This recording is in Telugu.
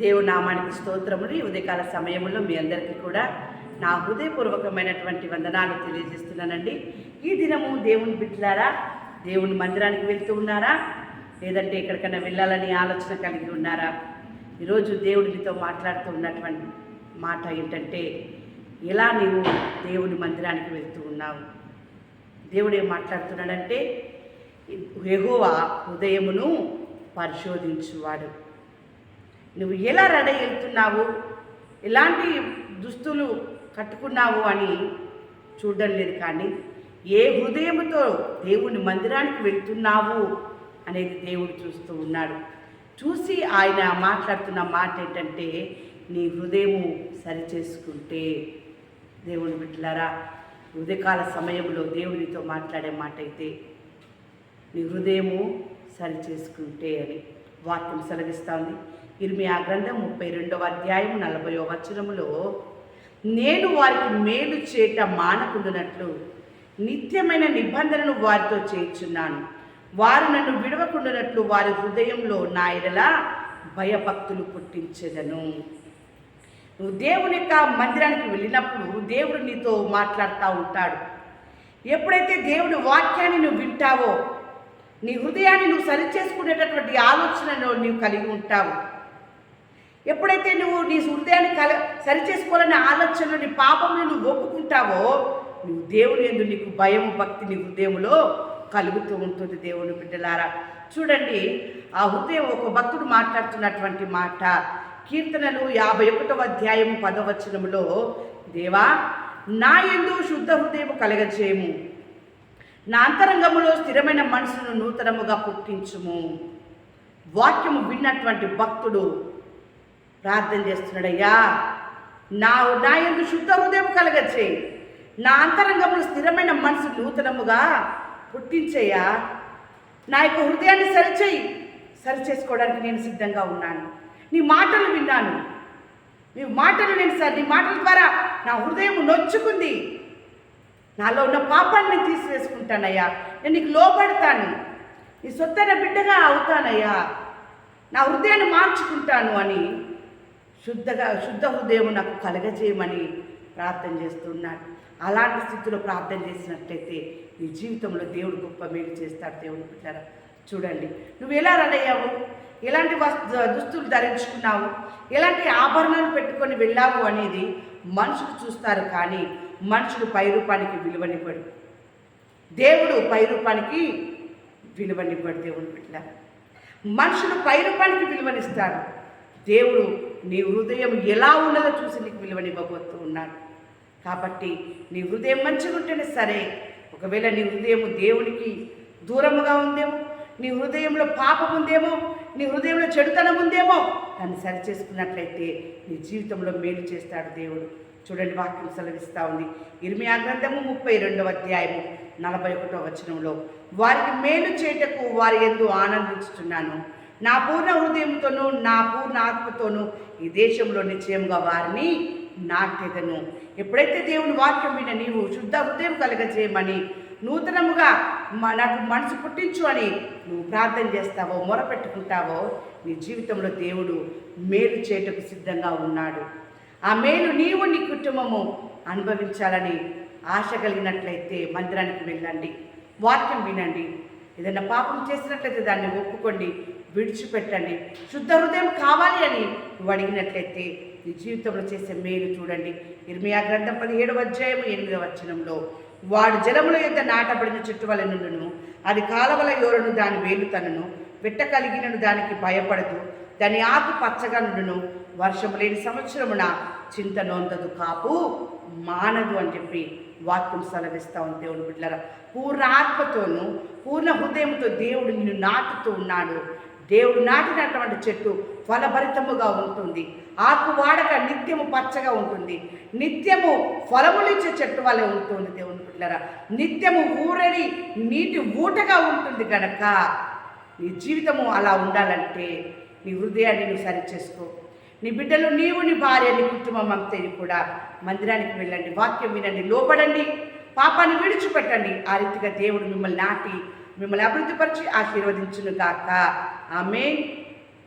దేవుడు నామానికి స్తోత్రములు. ఈ ఉదయకాల సమయంలో మీ అందరికీ కూడా నా హృదయపూర్వకమైనటువంటి వందనాలు తెలియజేస్తున్నానండి. ఈ దినము దేవుని బిడ్డలారా దేవుని మందిరానికి వెళ్తూ ఉన్నారా? లేదంటే ఎక్కడికైనా వెళ్ళాలని ఆలోచన కలిగి ఉన్నారా? ఈరోజు దేవుడు మీతో మాట్లాడుతూ ఉన్నటువంటి మాట ఏంటంటే ఎలా నీవు దేవుని మందిరానికి వెళ్తూ ఉన్నావు? దేవుడు ఏం మాట్లాడుతున్నాడంటే ఎగువ హృదయమును పరిశోధించువాడు. నువ్వు ఎలా రెడీ వెళ్తున్నావు ఎలాంటి దుస్తులు కట్టుకున్నావు అని చూడడం లేదు కానీ ఏ హృదయముతో దేవుని మందిరానికి వెళ్తున్నావు అనేది దేవుడు చూస్తూ ఉన్నాడు. చూసి ఆయన మాట్లాడుతున్న మాట ఏంటంటే నీ హృదయము సరిచేసుకుంటే. దేవుని బిడ్డలారా ఉదయకాల సమయంలో దేవునితో మాట్లాడే మాట అయితే నీ హృదయము సరి చేసుకుంటే అని వాక్యం సెలవిస్తా ఉంది. ఇర్మియా గ్రంథం ముప్పై రెండవ అధ్యాయం నలభై వచనములో నేను వారికి మేలు చేట మానకుండునట్లు నిత్యమైన నిబంధనను వారితో చేర్చున్నాను వారు నన్ను విడవకుండానట్లు వారి హృదయంలో నా ఎడల భయభక్తులు పుట్టించెదను. నువ్వు దేవుని యొక్క మందిరానికి వెళ్ళినప్పుడు దేవుడు నీతో మాట్లాడుతూ ఉంటాడు. ఎప్పుడైతే దేవుని వాక్యాన్ని నువ్వు వింటావో నీ హృదయాన్ని నువ్వు సరిచేసుకునేటటువంటి ఆలోచనలో నీవు కలిగి ఉంటావు. ఎప్పుడైతే నువ్వు నీ హృదయాన్ని కల సరిచేసుకోవాలనే ఆలోచనలో నీ పాపంలో నువ్వు ఒప్పుకుంటావో నువ్వు దేవుని ఎందు నీకు భయం భక్తి నీ హృదయంలో కలుగుతూ ఉంటుంది దేవుని బిడ్డలారా. చూడండి ఆ హృదయం ఒక భక్తుడు మాట్లాడుతున్నటువంటి మాట. కీర్తనలు యాభై ఒకటవ అధ్యాయం పదవచనములో దేవా నా ఎందు శుద్ధ హృదయం కలగజేయము. నా అంతరంగములో స్థిరమైన మనసును నూతనముగా పుట్టించుము. వాక్యము విన్నటువంటి భక్తుడు ప్రార్థన చేస్తున్నాడయ్యా. నా నా ఎందు శుద్ధ హృదయం కలగచేయి నా అంతరంగంలో స్థిరమైన మనసు నూతనముగా పుట్టించయ్యా నా యొక్క హృదయాన్ని సరిచేయి. సరి చేసుకోవడానికి నేను సిద్ధంగా ఉన్నాను. నీ మాటలు విన్నాను. నీ మాటలు నేను సార్ నీ మాటల ద్వారా నా హృదయం నొచ్చుకుంది. నాలో ఉన్న పాపాన్ని నేను తీసివేసుకుంటానయ్యా. నేను నీకు లోపడతాను నీ సొత్తైన బిడ్డగా అవుతానయ్యా. నా హృదయాన్ని మార్చుకుంటాను అని శుద్ధగా శుద్ధ హృదయం నాకు కలగజేయమని ప్రార్థన చేస్తున్నాడు. అలాంటి స్థితిలో ప్రార్థన చేసినట్లయితే నీ జీవితంలో దేవుడు గొప్ప మేలు చేస్తాడు దేవుని బిడ్డారా. చూడండి నువ్వు ఎలా రడయ్యావు ఎలాంటి వస్తు దుస్తులు ధరించుకున్నావు? ఎలాంటి ఆభరణాలు పెట్టుకొని వెళ్ళావు అనేది మనుషులు చూస్తారు కానీ మనుషులు పై రూపానికి విలువనివ్వడు దేవుడు పై రూపానికి విలువనివ్వడు దేవుని బిడ్డ మనుషులు పై రూపానికి విలువనిస్తాడు దేవుడు నీ హృదయం ఎలా ఉన్నదో చూసి నీకు విలువనివ్వబోతూ ఉన్నాడు. కాబట్టి నీ హృదయం మంచిగా ఉంటేనే సరే. ఒకవేళ నీ హృదయం దేవునికి దూరముగా ఉందేమో నీ హృదయంలో పాపం ఉందేమో నీ హృదయంలో చెడుతనం ఉందేమో దాన్ని సరి చేసుకున్నట్లయితే నీ జీవితంలో మేలు చేస్తాడు దేవుడు. చూడండి వాక్యం సెలవిస్తూ ఉంది. ఇర్మియా గ్రంథము ముప్పై రెండవ అధ్యాయము నలభై ఒకటో వచనంలో వారికి మేలు చేయటకు వారి ఎందు ఆనందించుతున్నాను నా పూర్ణ హృదయంతోనూ నా పూర్ణ ఆత్మతోనూ ఈ దేశంలో నిశ్చయంగా వారిని నాటెదను. ఎప్పుడైతే దేవుని వాక్యం విన నీవు శుద్ధ హృదయం కలగజేయమని నూతనముగా నాకు మనసు పుట్టించు అని నువ్వు ప్రార్థన చేస్తావో మొరపెట్టుకుంటావో నీ జీవితంలో దేవుడు మేలు చేయటకు సిద్ధంగా ఉన్నాడు. ఆ మేలు నీవు నీ కుటుంబము అనుభవించాలని ఆశ కలిగినట్లయితే మందిరానికి వెళ్ళండి. వాక్యం వినండి. ఏదైనా పాపం చేసినట్లయితే దాన్ని ఒప్పుకోండి. విడిచిపెట్టండి. శుద్ధ హృదయం కావాలి అని నువ్వు అడిగినట్లయితే నీ జీవితంలో చేసే మేలు చూడండి. ఇర్మియా గ్రంథం పదిహేడవ అధ్యాయం ఎనిమిదవ వచనంలో వాడు జలముల యొక్క నాటబడిన చెట్టు నుండును అది కాలవల యోరను దాని వేలు తనను వెట్ట కలిగినను దానికి భయపడదు దాని ఆకు పచ్చగా నుండును. వర్షము లేని సంవత్సరమున చింత నొందదు కాపు మానదు అని చెప్పి వాక్యం సెలవిస్తా ఉంది దేవుడు బిడ్డలారా. పూర్ణ ఆత్మతోనూ పూర్ణ హృదయంతో దేవుడు నిన్ను నాటుతూ ఉన్నాడు. దేవుడు నాటినటువంటి చెట్టు ఫలభరితముగా ఉంటుంది. ఆకు వాడక నిత్యము పచ్చగా ఉంటుంది. నిత్యము ఫలములిచ్చే చెట్టు వలె ఉంటుంది దేవుని బిడ్డరా నిత్యము ఊరడి నీటి ఊటగా ఉంటుంది గనక నీ జీవితము అలా ఉండాలంటే నీ హృదయాన్ని నువ్వు సరిచేసుకో. నీ బిడ్డలు నీవు నీ భార్య నీ కుటుంబం అంతేని కూడా మందిరానికి వెళ్ళండి. వాక్యం వినండి లోపడండి పాపాన్ని విడిచిపెట్టండి. ఆ రీతిగా దేవుడు మిమ్మల్ని నాటి మిమ్మల్ని అభివృద్ధిపరిచి ఆశీర్వదించును గాక. ఆమె